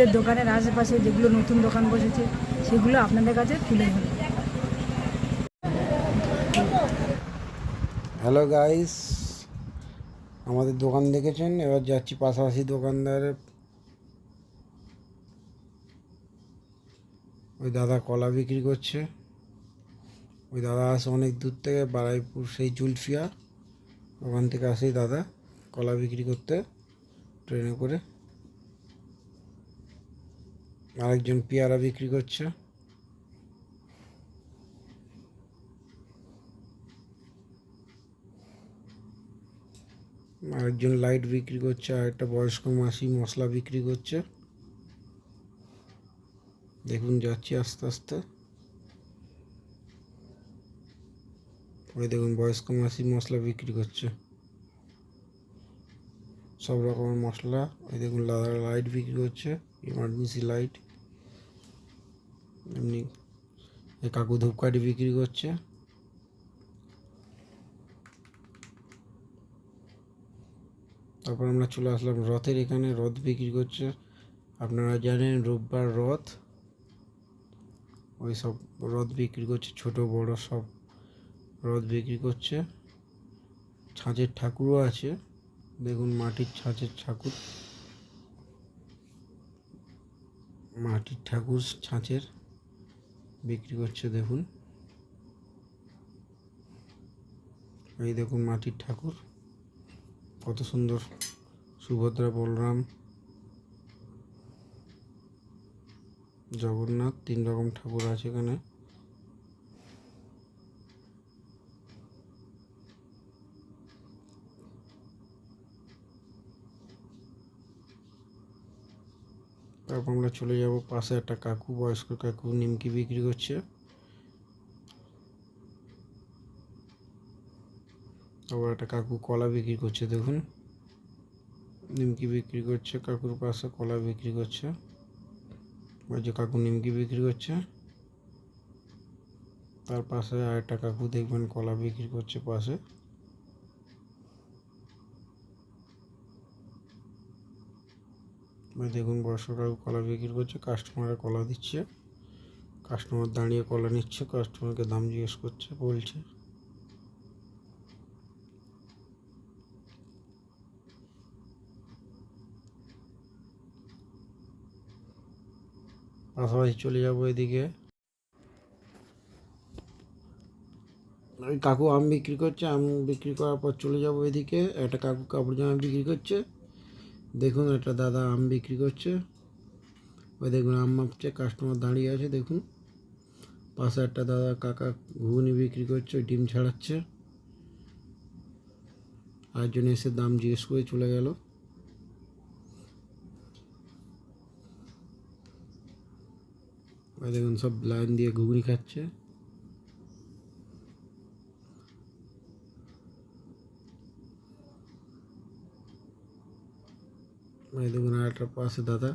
আমাদের দোকানের আশেপাশে যেগুলো নতুন দোকান বসেছে, সেগুলো আপনাদের কাছে তুলে ধরবো হ্যালো গাইস আমাদের দোকান দেখেছেন? এবার যাচ্ছি পাশাপাশি দোকানদারের ওই দাদা কলা বিক্রি করছে। ওই দাদা আসে অনেক দূর থেকে, বারাইপুর সেই জুলফিয়া ওখান থেকে আসেই দাদা কলা বিক্রি করতে, ট্রেনে করে। আরেকজন পেয়ারা বিক্রি করছে। আরেকজন লাইট বিক্রি করছে, আর একটা বয়স্ক মাসি মশলা বিক্রি করছে। দেখুন, যাচ্ছি আস্তে আস্তে। ওই দেখুন, বয়স্ক মাসি মশলা বিক্রি করছে। সব রকমের মশলা। ওই দেখুন লাইট বিক্রি করছে, ইমার্জেন্সি লাইট। এমনি কাকু ধূপকাঠি বিক্রি করছে। তারপর আমরা চলে আসলাম রথের এখানে, রথ বিক্রি করছে। আপনারা জানেন রোববার রথ। ওই সব রথ বিক্রি করছে, ছোট বড় সব রথ বিক্রি করছে। ছাঁচের ঠাকুরও আছে, দেখুন মাটির ছাঁচের ঠাকুর। মাটির ঠাকুর, ছাঁচের বিক্রি করছে, দেখুন। এই দেখুন মাটির ঠাকুর। কত সুন্দর সুভদ্রা বলরাম। জগন্নাথ, তিন রকম ঠাকুর আছে এখানে। তারপর আমরা চলে যাব পাশে একটা কাকু, বয়স্ক কাকু নিমকি বিক্রি করছে। তারপর একটা কাকু কলা বিক্রি করছে, দেখুন। নিমকি বিক্রি করছে, কাকুর পাশে কলা বিক্রি করছে। ওই যে কাকু নিমকি বিক্রি করছে। তার পাশে আর একটা কাকু দেখবেন কলা বিক্রি করছে পাশে। দেখুন কাকু কলা বিক্রি করছে কাস্টমারে কলা দিচ্ছে। কাস্টমার দাঁড়িয়ে কলা নিচ্ছে কাস্টমারকে দাম জিজ্ঞেস করছে, বলছে। পাশাপাশি চলে যাব এদিকে। কাকু আম বিক্রি করছে, আম বিক্রি করার পর চলে যাব এদিকে। একটা কাকু কাপড় জামা বিক্রি করছে। দেখুন একটা দাদা আম বিক্রি করছে। ওই দেখুন আম মাপছে কাস্টমার দাঁড়িয়ে আছে, দেখুন। পাশে একটা দাদা কাকা ঘুগনি বিক্রি করছে ডিম ছাড়াচ্ছে। আরেকজন এসে দাম জিজ্ঞেস করে চলে গেল। ওই দেখুন সব লাইন দিয়ে ঘুগনি খাচ্ছে। ওই দেখুন আর একটা পাশে দাদা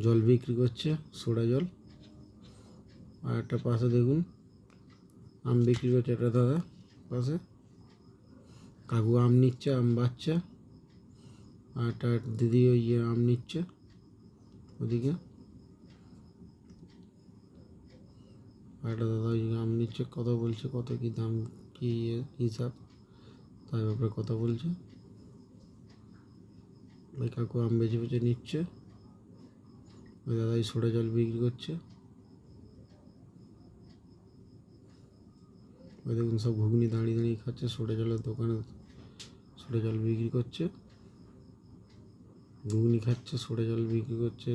জল বিক্রি করছে, সোডা জল। আর একটা পাশে দেখুন আম বিক্রি করছে একটা দাদা পাশে। কাকু আম নিচ্ছে, আম বাচ্চা আর একটা দিদি ওই আম নিচ্ছে ওদিকে। আর একটা দাদা ওই আম নিচ্ছে কথা বলছে, কত কি দাম, কি ইয়ে হিসাব, তার ব্যাপারে কথা বলছে। ওই কাকু আম বেছে বেছে নিচ্ছে। ওই দাদা এই সোডা জল বিক্রি করছে। ওই দেখুন সব ঘুগনি দাঁড়িয়ে দাঁড়িয়ে খাচ্ছে, সোডা জলের দোকানে সোডা জল বিক্রি করছে। ঘুগনি খাচ্ছে, সোডা জল বিক্রি করছে।